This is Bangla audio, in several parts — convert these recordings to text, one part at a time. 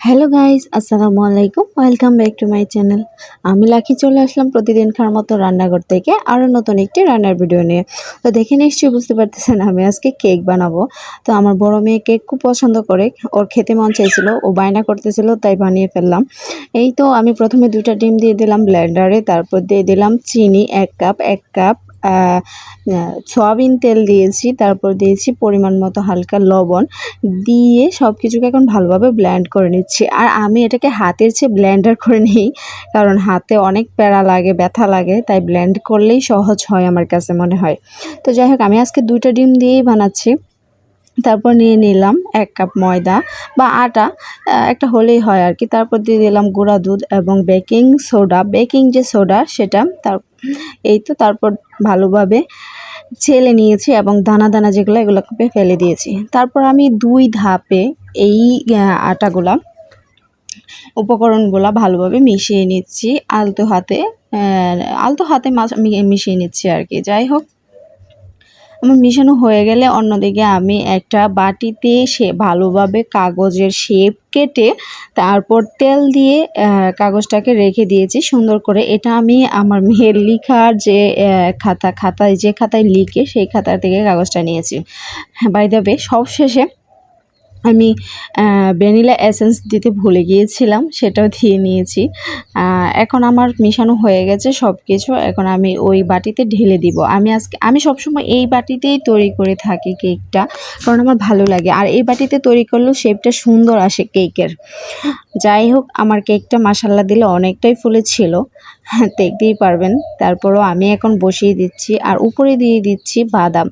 হ্যালো গাইজ আসসালামু আলাইকুম welcome back to my channel আমি লাকি চলে আসলাম প্রতিদিন খাওয়ার মতো রান্নাঘর থেকে আরও নতুন একটি রান্নার ভিডিও নিয়ে। তো দেখে নিশ্চয়ই বুঝতে পারতেছেন আমি আজকে কেক বানাবো। তো আমার বড় মেয়ে কেক খুব পছন্দ করে। ওর খেতে মন চাইছিল, ও বায়না করতেছিল, তাই বানিয়ে ফেললাম। এই তো আমি প্রথমে দুটা ডিম দিয়ে দিলাম ব্লেন্ডারে তারপর দিয়ে দিলাম চিনি, এক কাপ এক কাপ সয়াবিন তেল দিয়েছি, তারপর দিয়েছি পরিমাণ মতো হালকা লবণ, দিয়ে সব কিছুকে এখন ভালোভাবে ব্ল্যান্ড করে নিচ্ছি। আর আমি এটাকে হাতের চেয়ে ব্ল্যান্ডার করে নিই, কারণ হাতে অনেক প্যারা লাগে, ব্যথা লাগে, তাই ব্ল্যান্ড করলেই সহজ হয় আমার কাছে মনে হয়। তো যাই হোক, আমি আজকে দুইটা ডিম দিয়েই বানাচ্ছি। তারপর নিয়ে নিলাম এক কাপ ময়দা বা আটা একটা হলেই হয় আর কি। তারপর দিয়ে দিলাম গুঁড়া দুধ এবং বেকিং সোডা। বেকিং যে সোডা সেটা তার, এই তো তারপর ভালোভাবে ছেলে নিয়েছি এবং দানা দানা যেগুলো, এগুলোকে ফেলে দিয়েছি। তারপর আমি দুই ধাপে এই আটাগুলা, উপকরণগুলা ভালোভাবে মিশিয়ে নিচ্ছি। আলতো হাতে আলতো হাতে মাছ- মিশিয়ে নিচ্ছি আর কি। যাই হোক আমার মিশানো হয়ে গেলে অন্যদিকে আমি একটা বাটিতে সে ভালোভাবে কাগজের শেপ কেটে তারপর তেল দিয়ে কাগজটাকে রেখে দিয়েছি সুন্দর করে। এটা আমি আমার মেয়ের লিখার যে খাতা, খাতায় যে খাতায় লিখে সেই খাতা থেকে কাগজটা নিয়েছি। বাই দ্য শেষে আমি ভ্যানিলা এসেন্স দিতে ভুলে গিয়েছিলাম, সেটাও দিয়ে নিয়েছি। এখন আমার মিশানো হয়ে গেছে সব কিছু এখন আমি ওই বাটিতে ঢেলে দিব। আমি আজকে, আমি সবসময় এই বাটিতেই তৈরি করে থাকি কেকটা, কারণ আমার ভালো লাগে। আর এই বাটিতে তৈরি করলেও শেপটা সুন্দর আসে কেকের। যাই হোক, আমার কেকটা মাসাল্লা দিলে অনেকটাই ফুলেছিল হ্যাঁ দেখতেই পারবেন। তারপরও আমি এখন বসিয়ে দিচ্ছি আর উপরে দিয়ে দিচ্ছি বাদাম।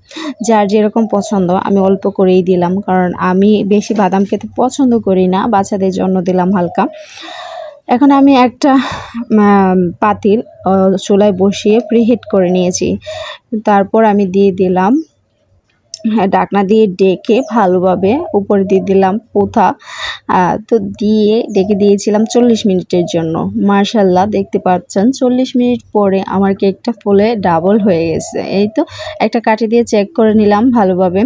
যার যেরকম পছন্দ, আমি অল্প করেই দিলাম। কারণ আমি বেশি বাদাম খেতে পছন্দ করি না, বাচ্চাদের জন্য দিলাম হালকা। এখন আমি একটা পাতিল চুলায় বসিয়ে প্রিহিট করে নিয়েছি। তারপর আমি দিয়ে দিলাম ডাকনা দিয়ে ডেকে ভালোভাবে উপরে দিয়ে দিলাম পোথা। তো দিয়ে ডেকে দিয়েছিলাম চল্লিশ মিনিটের জন্য। মার্শাল্লাহ দেখতে পাচ্ছেন, চল্লিশ মিনিট পরে আমার কেকটা ফুলে ডাবল হয়ে গেছে। এই তো, একটা কাঠি দিয়ে চেক করে নিলাম ভালোভাবে।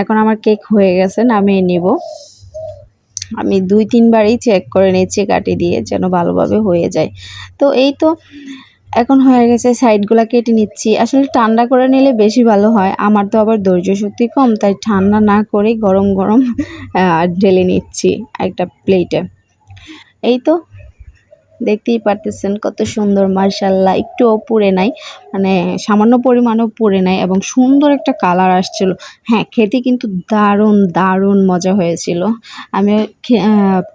এখন আমার কেক হয়ে গেছে, নামিয়ে নিব। আমি দুই তিনবারই চেক করে নিচ্ছি কাটি দিয়ে, যেন ভালোভাবে হয়ে যায়। তো এই তো এখন হয়ে গেছে, সাইডগুলো কেটে নিচ্ছি। আসলে ঠান্ডা করে নিলে বেশি ভালো হয়। আমার তো আবার ধৈর্য শক্তি কম, তাই ঠান্ডা না করে গরম গরম ঢেলে নিচ্ছি একটা প্লেটে এই তো দেখতেই পারতেছেন কত সুন্দর মার্শাল্লাহ একটুও পুড়ে নাই মানে সামান্য পরিমাণও পুড়ে নাই এবং সুন্দর একটা কালার আসছিল। হ্যাঁ খেতে কিন্তু দারুণ দারুণ মজা হয়েছিল। আমি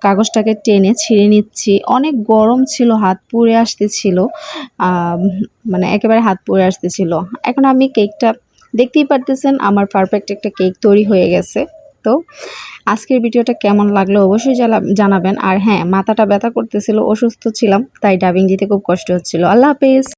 কাগজটাকে টেনে ছিঁড়ে নিচ্ছি। অনেক গরম ছিল, হাত পুড়ে আসতেছিল মানে একেবারে হাত পুড়ে আসতেছিল। এখন আমি কেকটা, দেখতেই পারতেছেন আমার পারফেক্ট একটা কেক তৈরি হয়ে গেছে। তো আজকের ভিডিওটা কেমন লাগল অবশ্যই জানা- জানাবেন। আর হ্যাঁ মাথাটা ব্যথা করতেছিল, অসুস্থ ছিলাম, তাই ডাবিং দিতে খুব কষ্ট হচ্ছিল। আল্লাহ হাফেজ।